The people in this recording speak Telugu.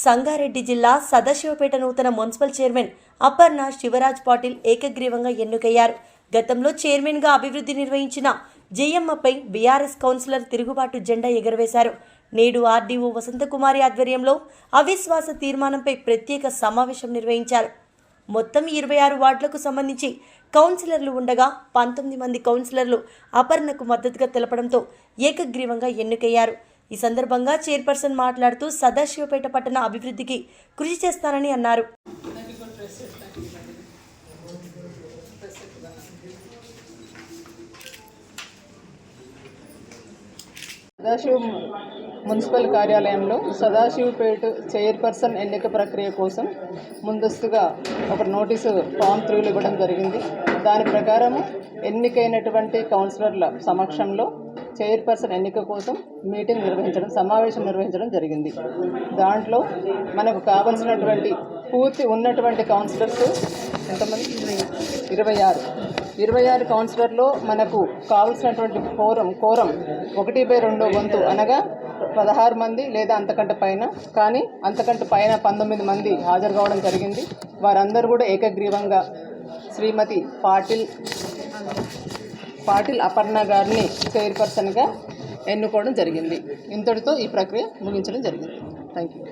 సంగారెడ్డి జిల్లా సదాశివపేట నూతన మున్సిపల్ చైర్మన్ అపర్ణ శివరాజ్ పాటిల్ ఏకగ్రీవంగా ఎన్నికయ్యారు. గతంలో చైర్మన్గా అభివృద్ధి నిర్వహించిన జేఎమ్మపై బీఆర్ఎస్ కౌన్సిలర్ తిరుగుబాటు జెండా ఎగురవేశారు. నేడు ఆర్డీఓ వసంతకుమారి ఆధ్వర్యంలో అవిశ్వాస తీర్మానంపై ప్రత్యేక సమావేశం నిర్వహించారు. మొత్తం ఇరవై ఆరు వార్డులకు సంబంధించి కౌన్సిలర్లు ఉండగా పంతొమ్మిది మంది కౌన్సిలర్లు అపర్ణకు మద్దతుగా తెలపడంతో ఏకగ్రీవంగా ఎన్నికయ్యారు. ఈ సందర్భంగా చైర్పర్సన్ మాట్లాడుతూ సదాశివపేట పట్టణ అభివృద్ధికి కృషి చేస్తానని అన్నారు. సదాశివ మున్సిపల్ కార్యాలయంలో సదాశివపేట చైర్పర్సన్ ఎన్నిక ప్రక్రియ కోసం ముందస్తుగా ఒక నోటీసు ఫామ్ త్రీలు ఇవ్వడం జరిగింది. దాని ప్రకారం ఎన్నికైనటువంటి కౌన్సిలర్ల సమక్షంలో చైర్పర్సన్ ఎన్నిక కోసం మీటింగ్ నిర్వహించడం సమావేశం నిర్వహించడం జరిగింది. దాంట్లో మనకు కావలసినటువంటి పూర్తి ఉన్నటువంటి కౌన్సిలర్స్ ఎంతమంది? ఇరవై ఆరు. ఇరవై ఆరు కౌన్సిలర్లో మనకు కావలసినటువంటి కోరం కోరం ఒకటి బై రెండో వంతు అనగా పదహారు మంది లేదా అంతకంటే పైన. కానీ అంతకంటే పైన పంతొమ్మిది మంది హాజరు కావడం జరిగింది. వారందరూ కూడా ఏకగ్రీవంగా శ్రీమతి పాటిల్ పాటిల్ అపర్ణ గారిని చైర్పర్సన్గా ఎన్నుకోవడం జరిగింది. ఇంతటితో ఈ ప్రక్రియ ముగించడం జరిగింది. Thank you